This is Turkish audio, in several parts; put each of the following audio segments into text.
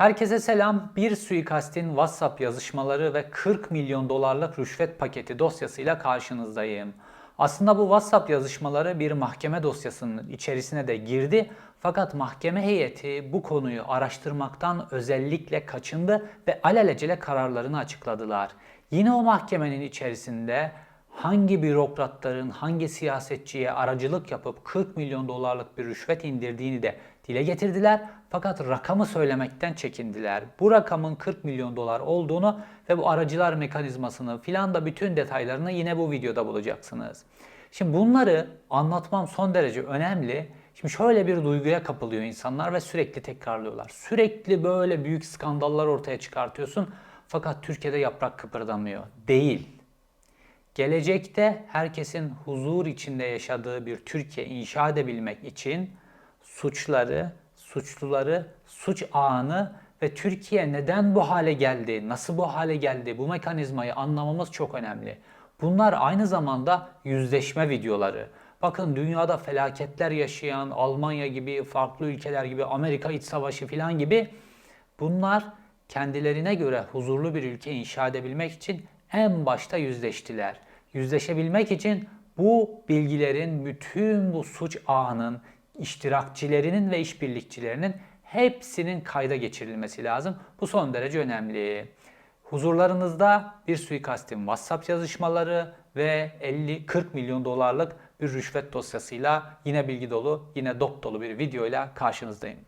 Herkese selam. Bir suikastin WhatsApp yazışmaları ve 40 milyon dolarlık rüşvet paketi dosyasıyla karşınızdayım. Aslında bu WhatsApp yazışmaları bir mahkeme dosyasının içerisine de girdi. Fakat mahkeme heyeti bu konuyu araştırmaktan özellikle kaçındı ve alelacele kararlarını açıkladılar. Yine o mahkemenin içerisinde hangi bürokratların hangi siyasetçiye aracılık yapıp 40 milyon dolarlık bir rüşvet indirdiğini de dile getirdiler. Fakat rakamı söylemekten çekindiler. Bu rakamın 40 milyon dolar olduğunu ve bu aracılar mekanizmasını filan da bütün detaylarını yine bu videoda bulacaksınız. Şimdi bunları anlatmam son derece önemli. Şimdi şöyle bir duyguya kapılıyor insanlar ve sürekli tekrarlıyorlar. Sürekli böyle büyük skandallar ortaya çıkartıyorsun fakat Türkiye'de yaprak kıpırdamıyor. Değil. Gelecekte herkesin huzur içinde yaşadığı bir Türkiye inşa edebilmek için suçları, suçluları, suç ağını ve Türkiye neden bu hale geldi, nasıl bu hale geldi bu mekanizmayı anlamamız çok önemli. Bunlar aynı zamanda yüzleşme videoları. Bakın dünyada felaketler yaşayan Almanya gibi, farklı ülkeler gibi, Amerika iç savaşı falan gibi bunlar kendilerine göre huzurlu bir ülke inşa edebilmek için en başta yüzleştiler. Yüzleşebilmek için bu bilgilerin bütün bu suç ağının iştirakçilerinin ve işbirlikçilerinin hepsinin kayda geçirilmesi lazım. Bu son derece önemli. Huzurlarınızda bir suikastin WhatsApp yazışmaları ve 50-40 milyon dolarlık bir rüşvet dosyasıyla yine bilgi dolu, yine dop dolu bir videoyla karşınızdayım.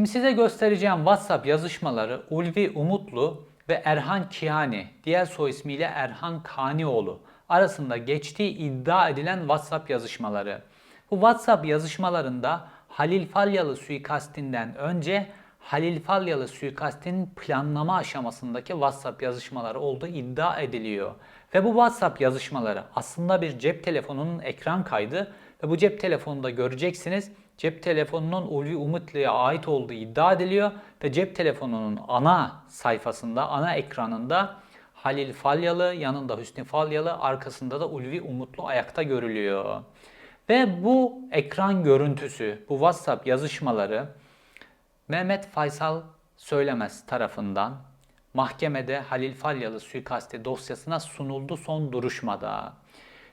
Şimdi size göstereceğim WhatsApp yazışmaları Ulvi Umutlu ve Erhan Kihani, diğer soy ismiyle Erhan Kanioğlu arasında geçtiği iddia edilen WhatsApp yazışmaları. Bu WhatsApp yazışmalarında Halil Falyalı suikastinden önce Halil Falyalı suikastinin planlama aşamasındaki WhatsApp yazışmaları olduğu iddia ediliyor. Ve bu WhatsApp yazışmaları aslında bir cep telefonunun ekran kaydı ve bu cep telefonunda göreceksiniz cep telefonunun Ulvi Umutlu'ya ait olduğu iddia ediliyor ve cep telefonunun ana sayfasında, ana ekranında Halil Falyalı, yanında Hüsnü Falyalı, arkasında da Ulvi Umutlu ayakta görülüyor. Ve bu ekran görüntüsü, bu WhatsApp yazışmaları Mehmet Faysal Söylemez tarafından mahkemede Halil Falyalı suikasti dosyasına sunuldu son duruşmada.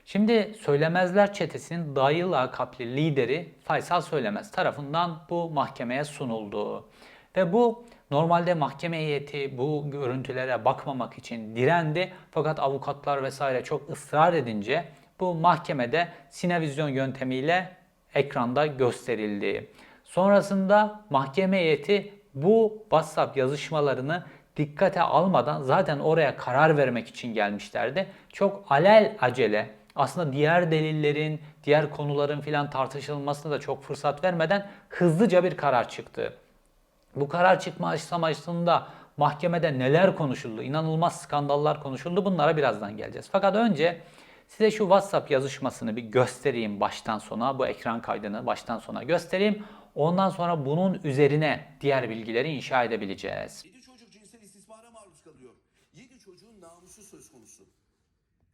Şimdi Söylemezler Çetesi'nin dayı lakaplı lideri Faysal Söylemez tarafından bu mahkemeye sunuldu. Ve bu normalde mahkeme heyeti bu görüntülere bakmamak için direndi. Fakat avukatlar vesaire çok ısrar edince bu mahkemede sinevizyon yöntemiyle ekranda gösterildi. Sonrasında mahkeme heyeti bu WhatsApp yazışmalarını dikkate almadan zaten oraya karar vermek için gelmişlerdi. Çok alel acele aslında diğer delillerin, diğer konuların filan tartışılmasına da çok fırsat vermeden hızlıca bir karar çıktı. Bu karar çıkma aşamasında mahkemede neler konuşuldu, inanılmaz skandallar konuşuldu bunlara birazdan geleceğiz. Fakat önce size şu WhatsApp yazışmasını bir göstereyim baştan sona, bu ekran kaydını baştan sona göstereyim. Ondan sonra bunun üzerine diğer bilgileri inşa edebileceğiz. 7 çocuk cinsel istismara maruz kalıyor. 7 çocuğun namusu söz konusu.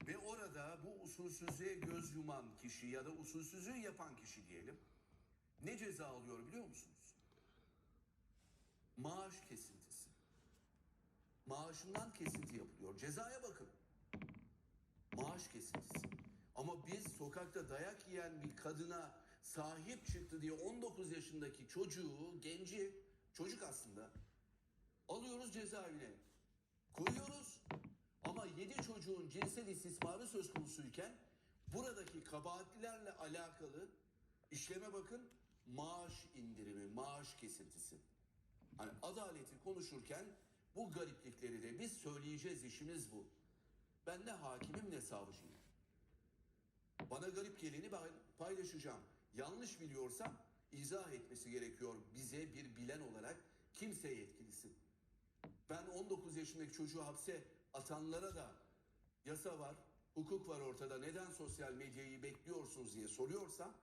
Ve orada bu usulsüzlüğe göz yuman kişi ya da usulsüzlüğü yapan kişi diyelim. Ne ceza alıyor biliyor musunuz? Maaş kesintisi. Maaşından kesinti yapılıyor. Cezaya bakın. Maaş kesintisi. Ama biz sokakta dayak yiyen bir kadına sahip çıktı diye 19 yaşındaki çocuğu, genci, çocuk aslında alıyoruz cezaevine. Koyuyoruz ama 7 çocuğun cinsel istismarı söz konusuyken buradaki kabahatlilerle alakalı işleme bakın maaş indirimi, maaş kesintisi. Hani adaleti konuşurken bu gariplikleri de biz söyleyeceğiz işimiz bu. Ben ne hakimim ne savcıyım. Bana garip geleni paylaşacağım. Yanlış biliyorsam izah etmesi gerekiyor bize bir bilen olarak kimse yetkilisi. Ben 19 yaşındaki çocuğu hapse atanlara da yasa var, hukuk var ortada. Neden sosyal medyayı bekliyorsunuz diye soruyorsam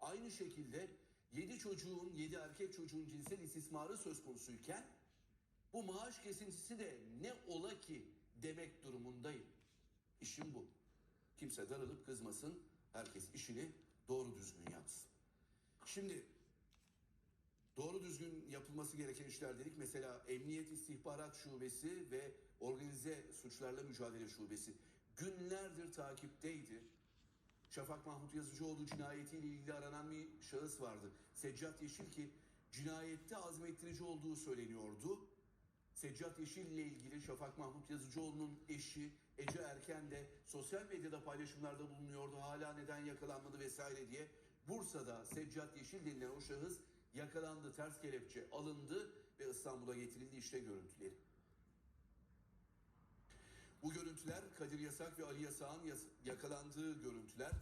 aynı şekilde 7 çocuğun, 7 erkek çocuğun cinsel istismarı söz konusuyken bu maaş kesintisi de ne ola ki demek durumundayım. İşim bu. Kimse darılıp kızmasın. Herkes işini doğru düzgün yapsın. Şimdi doğru düzgün yapılması gereken işler dedik. Mesela Emniyet İstihbarat Şubesi ve Organize Suçlarla Mücadele Şubesi günlerdir takipteydi. Şafak Mahmut Yazıcıoğlu cinayetiyle ilgili aranan bir şahıs vardı. Seccat Yeşil ki cinayette azmettirici olduğu söyleniyordu. Seccat Yeşil ile ilgili Şafak Mahmut Yazıcıoğlu'nun eşi Ece Erken de sosyal medyada paylaşımlarda bulunuyordu. Hala neden yakalanmadı vesaire diye. Bursa'da Seccat Yeşil denilen o şahıs yakalandı, ters kelepçe alındı ve İstanbul'a getirildi işte görüntüleri. Bu görüntüler Kadir Yasak ve Ali Yasak'ın yas- yakalandığı görüntüler.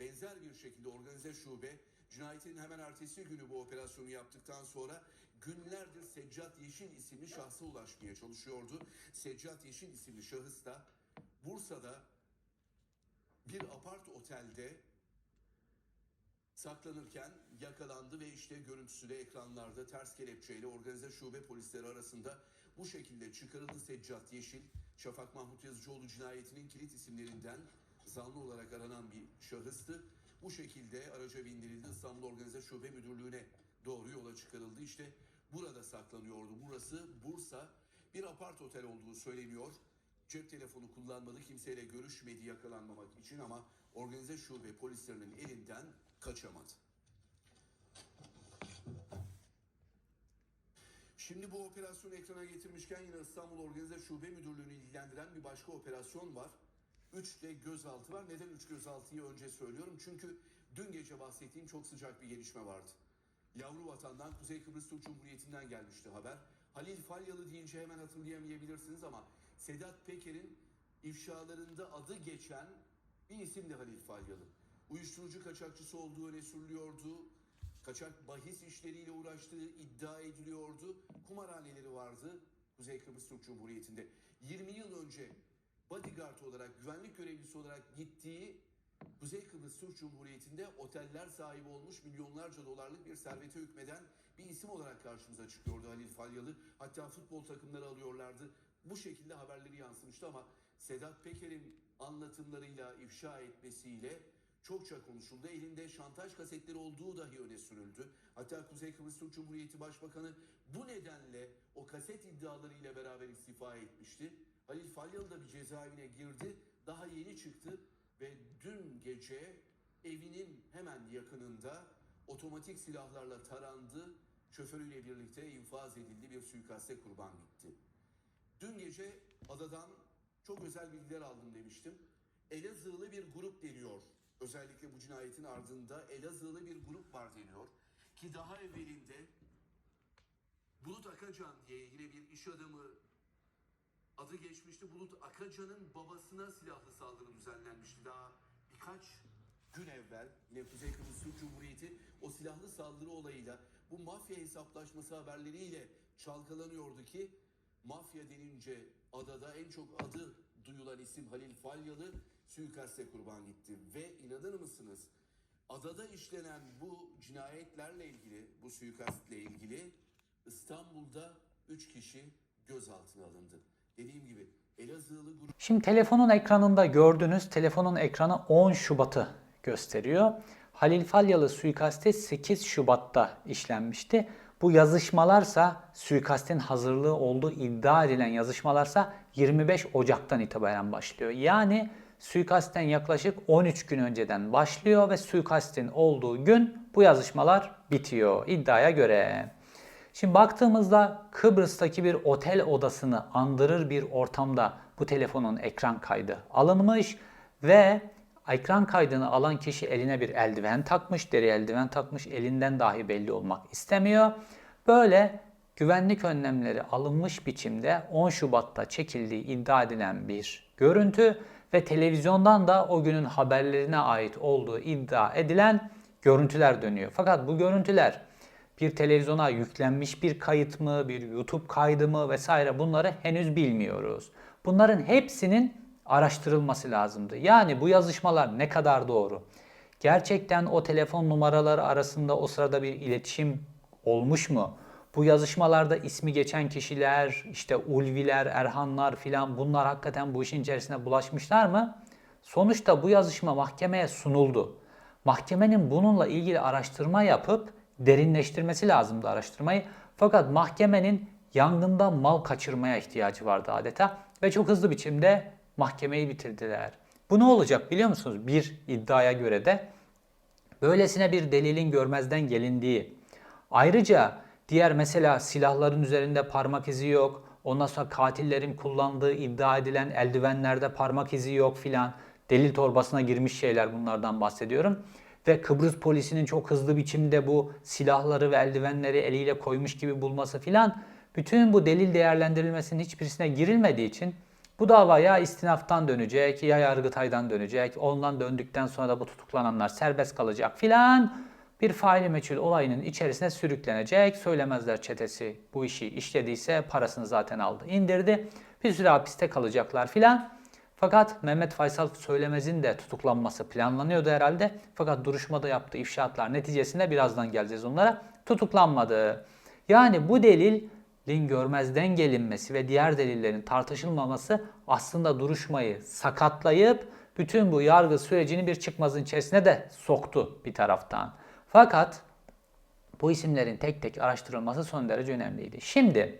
Benzer bir şekilde organize şube cinayetin hemen ertesi günü bu operasyonu yaptıktan sonra günlerdir Seccat Yeşil isimli şahsa ulaşmaya çalışıyordu. Seccat Yeşil isimli şahıs da Bursa'da bir apart otelde saklanırken yakalandı ve işte görüntüsü de ekranlarda ters kelepçeyle organize şube polisleri arasında bu şekilde çıkarıldı Seccat Yeşil. Şafak Mahmut Yazıcıoğlu cinayetinin kilit isimlerinden zanlı olarak aranan bir şahıstı. Bu şekilde araca bindirildi İstanbul Organize Şube Müdürlüğü'ne doğru yola çıkarıldı. İşte burada saklanıyordu. Burası Bursa bir apart otel olduğu söyleniyor. Cep telefonu kullanmadı, kimseyle görüşmedi yakalanmamak için ama organize şube polislerinin elinden kaçamadı. Şimdi bu operasyonu ekrana getirmişken yine İstanbul Organize Şube Müdürlüğü'nü ilgilendiren bir başka operasyon var. Üç de gözaltı var. Neden üç gözaltıyı önce söylüyorum? Çünkü dün gece bahsettiğim çok sıcak bir gelişme vardı. Yavru vatandan Kuzey Kıbrıs Türk Cumhuriyeti'nden gelmişti haber. Halil Falyalı deyince hemen hatırlayamayabilirsiniz ama Sedat Peker'in ifşalarında adı geçen bir isim de Halil Falyalı. Uyuşturucu kaçakçısı olduğu öne sürülüyordu. Kaçak bahis işleriyle uğraştığı iddia ediliyordu. Kumarhaneleri vardı Kuzey Kıbrıs Türk Cumhuriyeti'nde. 20 yıl önce bodyguard olarak, güvenlik görevlisi olarak gittiği Kuzey Kıbrıs Türk Cumhuriyeti'nde oteller sahibi olmuş milyonlarca dolarlık bir servete hükmeden bir isim olarak karşımıza çıkıyordu Halil Falyalı. Hatta futbol takımları alıyorlardı. Bu şekilde haberleri yansımıştı ama Sedat Peker'in anlatımlarıyla, ifşa etmesiyle çokça konuşuldu. Elinde şantaj kasetleri olduğu dahi öne sürüldü. Hatta Kuzey Kıbrıs Türk Cumhuriyeti Başbakanı bu nedenle o kaset iddialarıyla beraber istifa etmişti. Halil Falyalı da bir cezaevine girdi. Daha yeni çıktı ve dün gece evinin hemen yakınında otomatik silahlarla tarandı. Şoförüyle birlikte infaz edildi bir suikaste kurban gitti. Dün gece adadan çok özel bilgiler aldım demiştim. Elazığlı bir grup deniyor. Özellikle bu cinayetin ardında Elazığlı bir grup var deniyor. Ki daha evvelinde Bulut Akacan diye yine bir iş adamı adı geçmişti. Bulut Akacan'ın babasına silahlı saldırı düzenlenmişti daha birkaç gün evvel. Yine Kuzey Kıbrıs Türk Cumhuriyeti o silahlı saldırı olayıyla bu mafya hesaplaşması haberleriyle çalkalanıyordu ki mafya denince adada en çok adı duyulan isim Halil Falyalı suikaste kurban gitti. Ve inanır mısınız adada işlenen bu cinayetlerle ilgili, bu suikastle ilgili İstanbul'da 3 kişi gözaltına alındı. Dediğim gibi Elazığlı grup Şimdi telefonun ekranında gördüğünüz telefonun ekranı 10 Şubat'ı gösteriyor. Halil Falyalı suikaste 8 Şubat'ta işlenmişti. Bu yazışmalarsa suikastin hazırlığı olduğu iddia edilen yazışmalarsa 25 Ocak'tan itibaren başlıyor. Yani suikastten yaklaşık 13 gün önceden başlıyor ve suikastin olduğu gün bu yazışmalar bitiyor iddiaya göre. Şimdi baktığımızda Kıbrıs'taki bir otel odasını andırır bir ortamda bu telefonun ekran kaydı alınmış ve ekran kaydını alan kişi eline bir eldiven takmış, deri eldiven takmış, elinden dahi belli olmak istemiyor. Böyle güvenlik önlemleri alınmış biçimde 10 Şubat'ta çekildiği iddia edilen bir görüntü ve televizyondan da o günün haberlerine ait olduğu iddia edilen görüntüler dönüyor. Fakat bu görüntüler bir televizyona yüklenmiş bir kayıt mı, bir YouTube kaydı mı vesaire bunları henüz bilmiyoruz. Bunların hepsinin araştırılması lazımdı. Yani bu yazışmalar ne kadar doğru? Gerçekten o telefon numaraları arasında o sırada bir iletişim olmuş mu? Bu yazışmalarda ismi geçen kişiler, işte Ulviler, Erhanlar filan bunlar hakikaten bu işin içerisine bulaşmışlar mı? Sonuçta bu yazışma mahkemeye sunuldu. Mahkemenin bununla ilgili araştırma yapıp derinleştirmesi lazımdı araştırmayı. Fakat mahkemenin yangında mal kaçırmaya ihtiyacı vardı adeta ve çok hızlı biçimde mahkemeyi bitirdiler. Bu ne olacak biliyor musunuz? Bir iddiaya göre de böylesine bir delilin görmezden gelindiği. Ayrıca diğer mesela silahların üzerinde parmak izi yok. Ondan sonra katillerin kullandığı iddia edilen eldivenlerde parmak izi yok filan. Delil torbasına girmiş şeyler bunlardan bahsediyorum. Ve Kıbrıs polisinin çok hızlı biçimde bu silahları ve eldivenleri eliyle koymuş gibi bulması filan. Bütün bu delil değerlendirilmesinin hiçbirisine girilmediği için bu dava ya istinaftan dönecek ya yargıtaydan dönecek. Ondan döndükten sonra da bu tutuklananlar serbest kalacak filan. Bir faili meçhul olayının içerisine sürüklenecek. Söylemezler çetesi bu işi işlediyse parasını zaten aldı indirdi. Bir süre hapiste kalacaklar filan. Fakat Mehmet Faysal Söylemez'in de tutuklanması planlanıyordu herhalde. Fakat duruşmada yaptığı ifşaatlar neticesinde birazdan geleceğiz onlara. Tutuklanmadı. Yani bu delilin görmezden gelinmesi ve diğer delillerin tartışılmaması aslında duruşmayı sakatlayıp bütün bu yargı sürecini bir çıkmazın içerisine de soktu bir taraftan. Fakat bu isimlerin tek tek araştırılması son derece önemliydi. Şimdi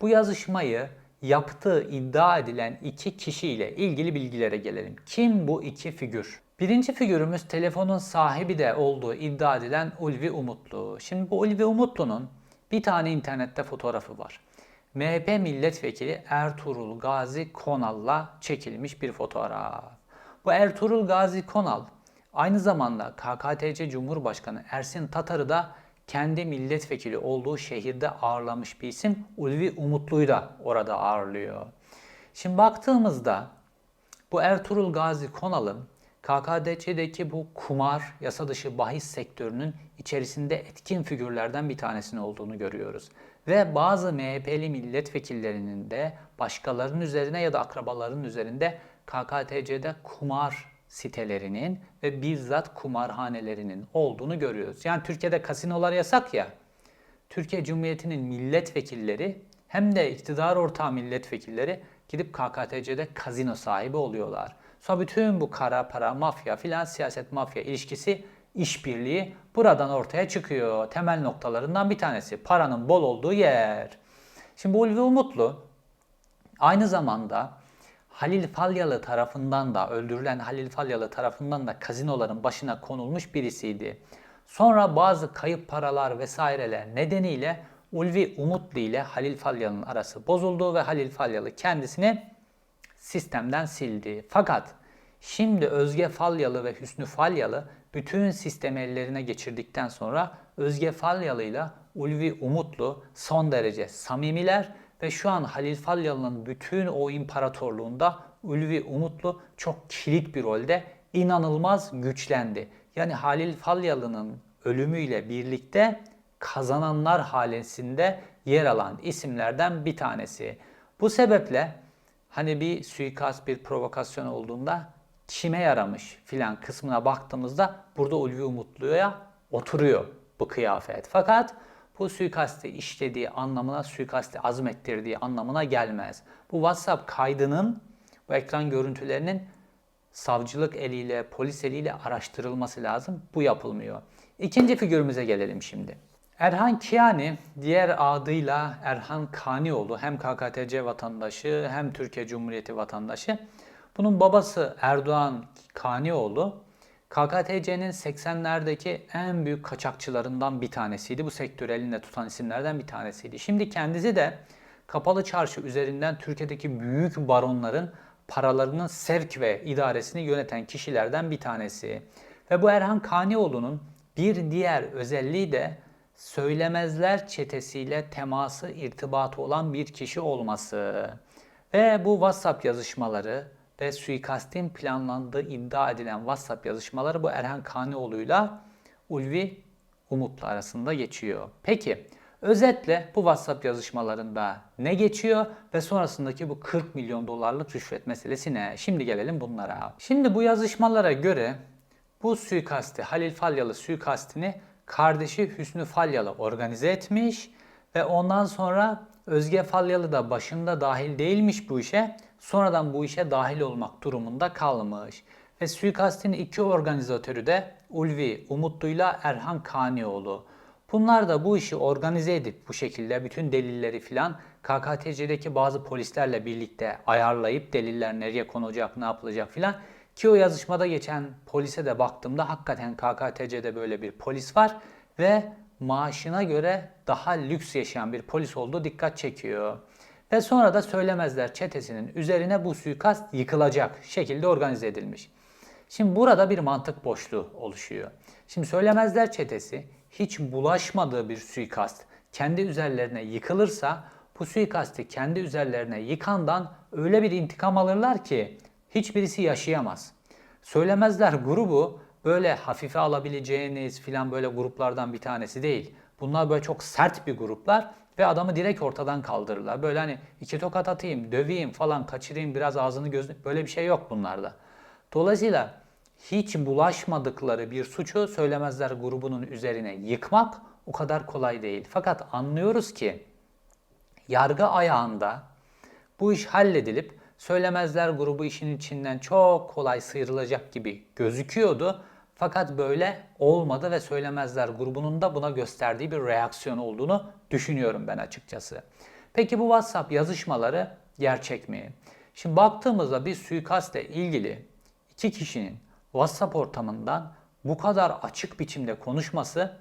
bu yazışmayı yaptığı iddia edilen iki kişiyle ilgili bilgilere gelelim. Kim bu iki figür? Birinci figürümüz telefonun sahibi de olduğu iddia edilen Ulvi Umutlu. Şimdi bu Ulvi Umutlu'nun bir tane internette fotoğrafı var. MHP milletvekili Ertuğrul Gazi Konal'la çekilmiş bir fotoğraf. Bu Ertuğrul Gazi Konal aynı zamanda KKTC Cumhurbaşkanı Ersin Tatar'ı da kendi milletvekili olduğu şehirde ağırlamış bir isim. Ulvi Umutlu'yu da orada ağırlıyor. Şimdi baktığımızda bu Ertuğrul Gazi Konal'ın KKTC'deki bu kumar, yasa dışı bahis sektörünün içerisinde etkin figürlerden bir tanesinin olduğunu görüyoruz. Ve bazı MHP'li milletvekillerinin de başkalarının üzerine ya da akrabalarının üzerinde KKTC'de kumar sitelerinin ve bizzat kumarhanelerinin olduğunu görüyoruz. Yani Türkiye'de kasinolar yasak ya. Türkiye Cumhuriyeti'nin milletvekilleri hem de iktidar ortağı milletvekilleri gidip KKTC'de kazino sahibi oluyorlar. Sonra bütün bu kara para, mafya filan siyaset mafya ilişkisi işbirliği buradan ortaya çıkıyor. Temel noktalarından bir tanesi paranın bol olduğu yer. Şimdi bu Ulvi Umutlu aynı zamanda Halil Falyalı tarafından da öldürülen Halil Falyalı tarafından da kazinoların başına konulmuş birisiydi. Sonra bazı kayıp paralar vesaireler nedeniyle Ulvi Umutlu ile Halil Falyalı'nın arası bozuldu ve Halil Falyalı kendisini sistemden sildi. Fakat şimdi Özge Falyalı ve Hüsnü Falyalı bütün sistemi ellerine geçirdikten sonra Özge Falyalı ile Ulvi Umutlu son derece samimiler ve şu an Halil Falyalı'nın bütün o imparatorluğunda Ulvi Umutlu çok kilit bir rolde inanılmaz güçlendi. Yani Halil Falyalı'nın ölümüyle birlikte kazananlar halesinde yer alan isimlerden bir tanesi. Bu sebeple hani bir suikast, bir provokasyon olduğunda kime yaramış filan kısmına baktığımızda burada Ulvi Umutlu'ya oturuyor bu kıyafet. Fakat bu suikasti işlediği anlamına, suikasti azmettirdiği anlamına gelmez. Bu WhatsApp kaydının, bu ekran görüntülerinin savcılık eliyle, polis eliyle araştırılması lazım. Bu yapılmıyor. İkinci figürümüze gelelim şimdi. Erhan Kiani, diğer adıyla Erhan Kanioğlu, hem KKTC vatandaşı hem Türkiye Cumhuriyeti vatandaşı. Bunun babası Erdoğan Kanioğlu, KKTC'nin 80'lerdeki en büyük kaçakçılarından bir tanesiydi. Bu sektörü elinde tutan isimlerden bir tanesiydi. Şimdi kendisi de kapalı çarşı üzerinden Türkiye'deki büyük baronların paralarının sevk ve idaresini yöneten kişilerden bir tanesi. Ve bu Erhan Kanioğlu'nun bir diğer özelliği de söylemezler çetesiyle teması, irtibatı olan bir kişi olması. Ve bu WhatsApp yazışmaları ve suikastin planlandığı iddia edilen WhatsApp yazışmaları bu Erhan Kanioğlu'yla Ulvi Umutlu arasında geçiyor. Peki özetle bu WhatsApp yazışmalarında ne geçiyor ve sonrasındaki bu 40 milyon dolarlık rüşvet meselesi ne? Şimdi gelelim bunlara. Şimdi bu yazışmalara göre bu suikasti Halil Falyalı suikastini kardeşi Hüsnü Falyalı organize etmiş ve ondan sonra Özge Falyalı da başında dahil değilmiş bu işe. Sonradan bu işe dahil olmak durumunda kalmış. Ve suikastin iki organizatörü de Ulvi Umutlu'yla Erhan Kanioğlu. Bunlar da bu işi organize edip bu şekilde bütün delilleri filan KKTC'deki bazı polislerle birlikte ayarlayıp deliller nereye konacak, ne yapılacak filan. Ki o yazışmada geçen polise de baktığımda hakikaten KKTC'de böyle bir polis var ve maaşına göre daha lüks yaşayan bir polis olduğu dikkat çekiyor. Ve sonra da söylemezler çetesinin üzerine bu suikast yıkılacak şekilde organize edilmiş. Şimdi burada bir mantık boşluğu oluşuyor. Şimdi söylemezler çetesi hiç bulaşmadığı bir suikast kendi üzerlerine yıkılırsa bu suikasti kendi üzerlerine yıkandan öyle bir intikam alırlar ki hiçbirisi yaşayamaz. Söylemezler grubu böyle hafife alabileceğiniz filan böyle gruplardan bir tanesi değil. Bunlar böyle çok sert bir gruplar ve adamı direkt ortadan kaldırırlar. Böyle hani iki tokat atayım, döveyim falan, kaçırayım biraz ağzını gözünü böyle bir şey yok bunlarda. Dolayısıyla hiç bulaşmadıkları bir suçu söylemezler grubunun üzerine yıkmak o kadar kolay değil. Fakat anlıyoruz ki yargı ayağında bu iş halledilip söylemezler grubu işin içinden çok kolay sıyrılacak gibi gözüküyordu. Fakat böyle olmadı ve söylemezler grubunun da buna gösterdiği bir reaksiyon olduğunu düşünüyorum ben açıkçası. Peki bu WhatsApp yazışmaları gerçek mi? Şimdi baktığımızda bir suikastle ilgili iki kişinin WhatsApp ortamından bu kadar açık biçimde konuşması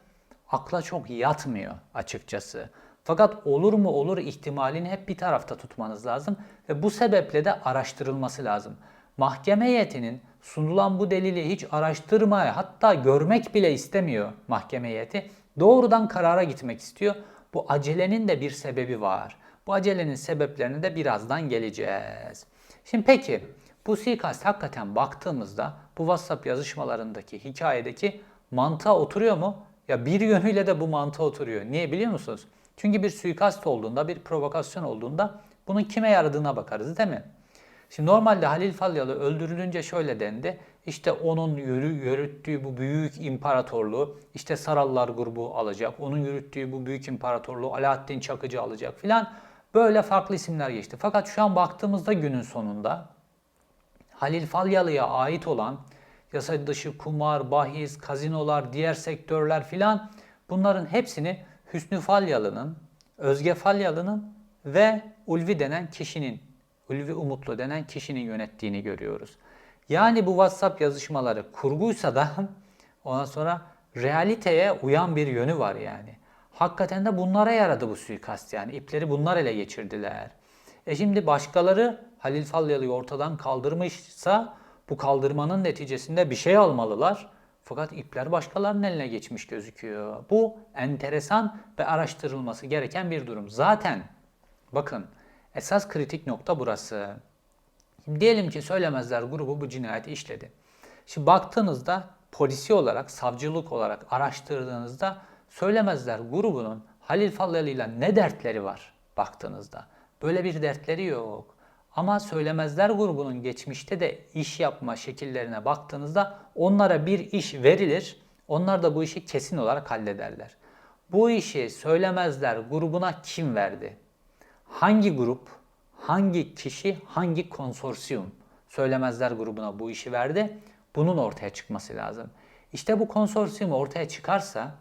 akla çok yatmıyor açıkçası. Fakat olur mu olur ihtimalini hep bir tarafta tutmanız lazım ve bu sebeple de araştırılması lazım. Mahkeme heyetinin sunulan bu delili hiç araştırmaya hatta görmek bile istemiyor mahkeme heyeti. Doğrudan karara gitmek istiyor. Bu acelenin de bir sebebi var. Bu acelenin sebeplerine de birazdan geleceğiz. Şimdi peki bu suikast hakikaten baktığımızda bu WhatsApp yazışmalarındaki hikayedeki mantığa oturuyor mu? Ya bir yönüyle de bu mantığa oturuyor. Niye biliyor musunuz? Çünkü bir suikast olduğunda, bir provokasyon olduğunda bunun kime yaradığına bakarız değil mi? Şimdi normalde Halil Falyalı öldürülünce şöyle dendi. İşte onun yürü, yürüttüğü bu büyük imparatorluğu işte Sarallar grubu alacak. Onun yürüttüğü bu büyük imparatorluğu Alaaddin Çakıcı alacak filan. Böyle farklı isimler geçti. Fakat şu an baktığımızda günün sonunda Halil Falyalı'ya ait olan yasa dışı kumar, bahis, kazinolar, diğer sektörler filan bunların hepsini Hüsnü Falyalı'nın, Özge Falyalı'nın ve Ulvi denen kişinin, Ulvi Umutlu denen kişinin yönettiğini görüyoruz. Yani bu WhatsApp yazışmaları kurguysa da ondan sonra realiteye uyan bir yönü var yani. Hakikaten de bunlara yaradı bu suikast yani. ipleri bunlar ele geçirdiler. E şimdi başkaları Halil Falyalı'yı ortadan kaldırmışsa bu kaldırmanın neticesinde bir şey almalılar. Fakat ipler başkalarının eline geçmiş gözüküyor. Bu enteresan ve araştırılması gereken bir durum. Zaten bakın esas kritik nokta burası. Şimdi diyelim ki söylemezler grubu bu cinayeti işledi. Şimdi baktığınızda polisi olarak, savcılık olarak araştırdığınızda söylemezler grubunun Halil Falyalı ile ne dertleri var baktığınızda. Böyle bir dertleri yok. Ama söylemezler grubunun geçmişte de iş yapma şekillerine baktığınızda onlara bir iş verilir. Onlar da bu işi kesin olarak hallederler. Bu işi söylemezler grubuna kim verdi? Hangi grup, hangi kişi, hangi konsorsiyum söylemezler grubuna bu işi verdi? Bunun ortaya çıkması lazım. İşte bu konsorsiyum ortaya çıkarsa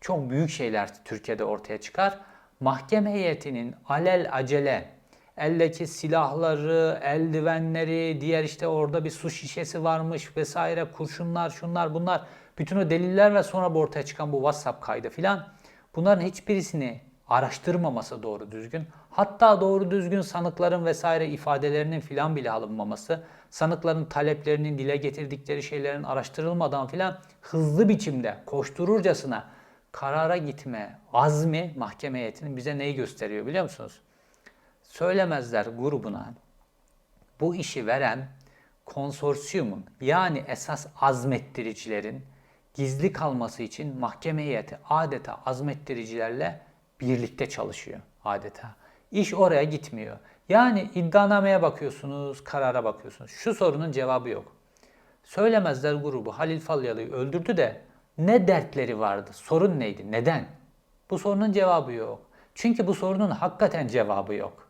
çok büyük şeyler Türkiye'de ortaya çıkar. Mahkeme heyetinin alel acele eldeki silahları, eldivenleri, diğer işte orada bir su şişesi varmış vesaire, kurşunlar, şunlar bunlar. Bütün o deliller ve sonra bu ortaya çıkan bu WhatsApp kaydı filan. Bunların hiçbirisini araştırmaması doğru düzgün. Hatta doğru düzgün sanıkların vesaire ifadelerinin filan bile alınmaması, sanıkların taleplerinin dile getirdikleri şeylerin araştırılmadan filan hızlı biçimde koştururcasına karara gitme azmi mahkeme heyetinin bize neyi gösteriyor biliyor musunuz? Söylemezler grubuna bu işi veren konsorsiyumun yani esas azmettiricilerin gizli kalması için mahkeme heyeti adeta azmettiricilerle birlikte çalışıyor adeta. İş oraya gitmiyor. Yani iddianameye bakıyorsunuz, karara bakıyorsunuz. Şu sorunun cevabı yok. Söylemezler grubu Halil Falyalı'yı öldürdü de ne dertleri vardı? Sorun neydi? Neden? Bu sorunun cevabı yok. Çünkü bu sorunun hakikaten cevabı yok.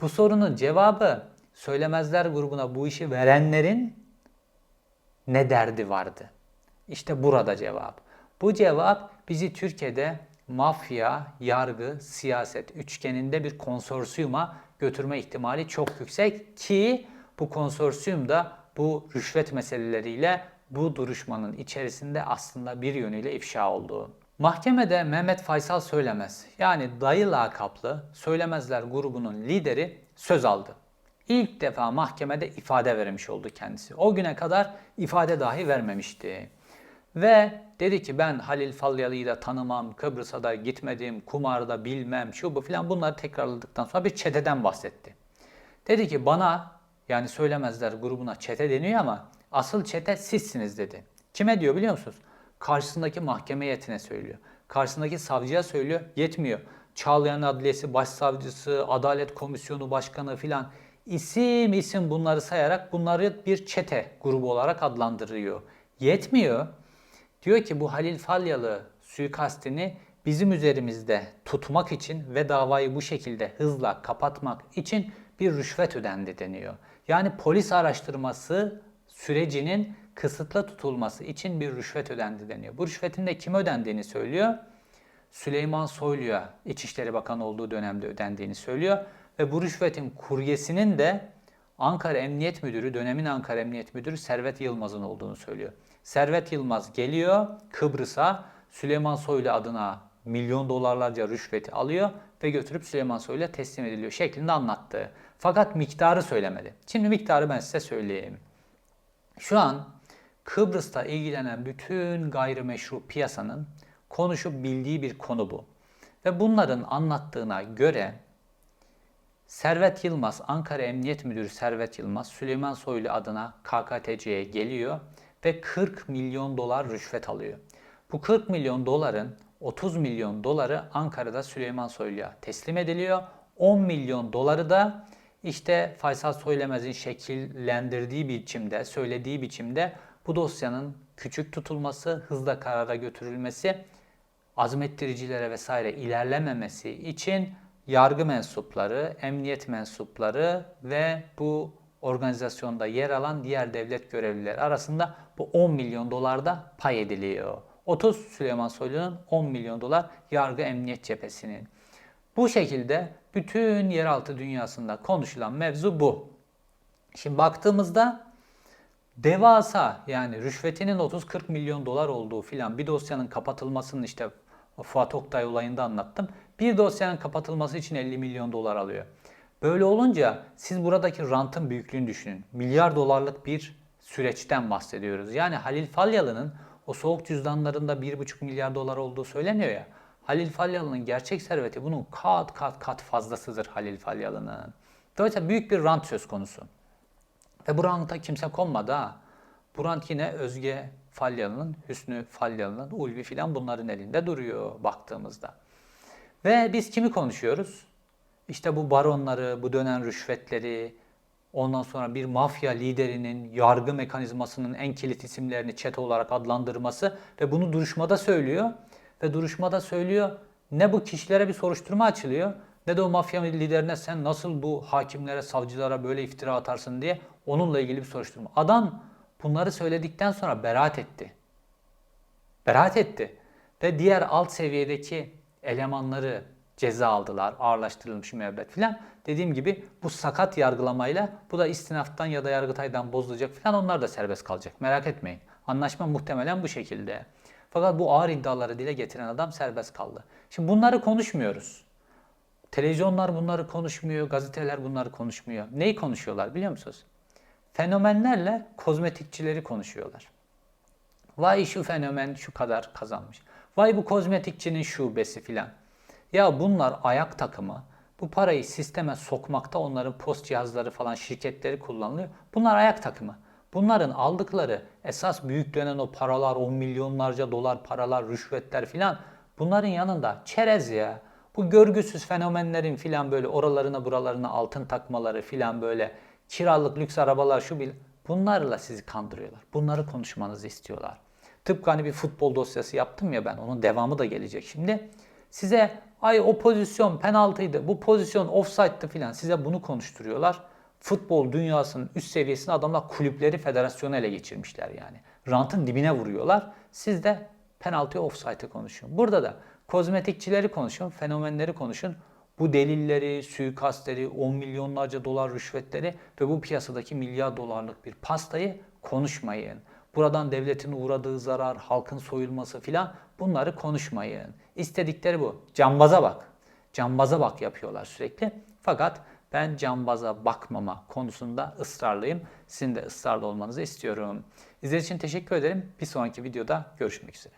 Bu sorunun cevabı söylemezler grubuna bu işi verenlerin ne derdi vardı? İşte burada cevap. Bu cevap bizi Türkiye'de mafya, yargı, siyaset üçgeninde bir konsorsiyuma götürme ihtimali çok yüksek ki bu konsorsiyum da bu rüşvet meseleleriyle bu duruşmanın içerisinde aslında bir yönüyle ifşa olduğu. Mahkemede Mehmet Faysal Söylemez yani dayı lakaplı Söylemezler grubunun lideri söz aldı. İlk defa mahkemede ifade vermiş oldu kendisi. O güne kadar ifade dahi vermemişti. Ve dedi ki ben Halil Falyalı'yı da tanımam, Kıbrıs'a da gitmedim, kumarda bilmem, şu bu filan bunları tekrarladıktan sonra bir çeteden bahsetti. Dedi ki bana yani söylemezler grubuna çete deniyor ama asıl çete sizsiniz dedi. Kime diyor biliyor musunuz? Karşısındaki mahkeme heyetine söylüyor. Karşısındaki savcıya söylüyor. Yetmiyor. Çağlayan Adliyesi Başsavcısı, Adalet Komisyonu Başkanı filan isim isim bunları sayarak bunları bir çete grubu olarak adlandırıyor. Yetmiyor. Diyor ki bu Halil Falyalı suikastini bizim üzerimizde tutmak için ve davayı bu şekilde hızla kapatmak için bir rüşvet ödendi deniyor. Yani polis araştırması sürecinin kısıtlı tutulması için bir rüşvet ödendi deniyor. Bu rüşvetin de kime ödendiğini söylüyor. Süleyman Soylu'ya İçişleri Bakanı olduğu dönemde ödendiğini söylüyor. Ve bu rüşvetin kuryesinin de Ankara Emniyet Müdürü, dönemin Ankara Emniyet Müdürü Servet Yılmaz'ın olduğunu söylüyor. Servet Yılmaz geliyor Kıbrıs'a Süleyman Soylu adına milyon dolarlarca rüşveti alıyor ve götürüp Süleyman Soylu'ya teslim ediliyor şeklinde anlattı. Fakat miktarı söylemedi. Şimdi miktarı ben size söyleyeyim. Şu an Kıbrıs'ta ilgilenen bütün gayrimeşru piyasanın konuşup bildiği bir konu bu. Ve bunların anlattığına göre Servet Yılmaz, Ankara Emniyet Müdürü Servet Yılmaz, Süleyman Soylu adına KKTC'ye geliyor ve 40 milyon dolar rüşvet alıyor. Bu 40 milyon doların 30 milyon doları Ankara'da Süleyman Soylu'ya teslim ediliyor. 10 milyon doları da işte Faysal Söylemez'in şekillendirdiği biçimde, söylediği biçimde bu dosyanın küçük tutulması, hızla karara götürülmesi, azmettiricilere vesaire ilerlememesi için yargı mensupları, emniyet mensupları ve bu organizasyonda yer alan diğer devlet görevlileri arasında bu 10 milyon dolarda pay ediliyor. 30 Süleyman Soylu'nun 10 milyon dolar yargı emniyet cephesinin. Bu şekilde bütün yeraltı dünyasında konuşulan mevzu bu. Şimdi baktığımızda devasa yani rüşvetinin 30-40 milyon dolar olduğu filan bir dosyanın kapatılmasının işte Fuat Oktay olayında anlattım. Bir dosyanın kapatılması için 50 milyon dolar alıyor. Böyle olunca siz buradaki rantın büyüklüğünü düşünün. Milyar dolarlık bir süreçten bahsediyoruz. Yani Halil Falyalı'nın o soğuk cüzdanlarında 1,5 milyar dolar olduğu söyleniyor ya. Halil Falyalı'nın gerçek serveti bunun kat kat kat fazlasıdır Halil Falyalı'nın. Dolayısıyla büyük bir rant söz konusu. Ve bu ranta kimse konmadı ha. Bu rant yine Özge Falyalı'nın, Hüsnü Falyalı'nın, Ulvi filan bunların elinde duruyor baktığımızda. Ve biz kimi konuşuyoruz? İşte bu baronları, bu dönen rüşvetleri, ondan sonra bir mafya liderinin yargı mekanizmasının en kilit isimlerini çete olarak adlandırması ve bunu duruşmada söylüyor. Ve duruşmada söylüyor ne bu kişilere bir soruşturma açılıyor ne de o mafya liderine sen nasıl bu hakimlere, savcılara böyle iftira atarsın diye onunla ilgili bir soruşturma. Adam bunları söyledikten sonra beraat etti. Beraat etti. Ve diğer alt seviyedeki elemanları ceza aldılar, ağırlaştırılmış müebbet filan. Dediğim gibi bu sakat yargılamayla bu da istinaftan ya da yargıtaydan bozulacak filan onlar da serbest kalacak. Merak etmeyin. Anlaşma muhtemelen bu şekilde. Fakat bu ağır iddiaları dile getiren adam serbest kaldı. Şimdi bunları konuşmuyoruz. Televizyonlar bunları konuşmuyor, gazeteler bunları konuşmuyor. Neyi konuşuyorlar biliyor musunuz? Fenomenlerle kozmetikçileri konuşuyorlar. Vay şu fenomen şu kadar kazanmış. Vay bu kozmetikçinin şubesi filan. Ya bunlar ayak takımı. Bu parayı sisteme sokmakta onların post cihazları falan şirketleri kullanılıyor. Bunlar ayak takımı. Bunların aldıkları esas büyük dönen o paralar, 10 milyonlarca dolar paralar, rüşvetler filan bunların yanında çerez ya. Bu görgüsüz fenomenlerin filan böyle oralarına buralarına altın takmaları filan böyle kiralık lüks arabalar şu bil. Bunlarla sizi kandırıyorlar. Bunları konuşmanızı istiyorlar. Tıpkı hani bir futbol dosyası yaptım ya ben onun devamı da gelecek şimdi. Size ay o pozisyon penaltıydı, bu pozisyon offside'dı filan size bunu konuşturuyorlar. Futbol dünyasının üst seviyesinde adamlar kulüpleri federasyonu ele geçirmişler yani. Rantın dibine vuruyorlar. Siz de penaltı offside'ı konuşun. Burada da kozmetikçileri konuşun, fenomenleri konuşun. Bu delilleri, suikastleri, 10 milyonlarca dolar rüşvetleri ve bu piyasadaki milyar dolarlık bir pastayı konuşmayın. Buradan devletin uğradığı zarar, halkın soyulması filan bunları konuşmayın. İstedikleri bu. Cambaza bak. Cambaza bak yapıyorlar sürekli. Fakat ben cambaza bakmama konusunda ısrarlıyım. Sizin de ısrarlı olmanızı istiyorum. İzlediğiniz için teşekkür ederim. Bir sonraki videoda görüşmek üzere.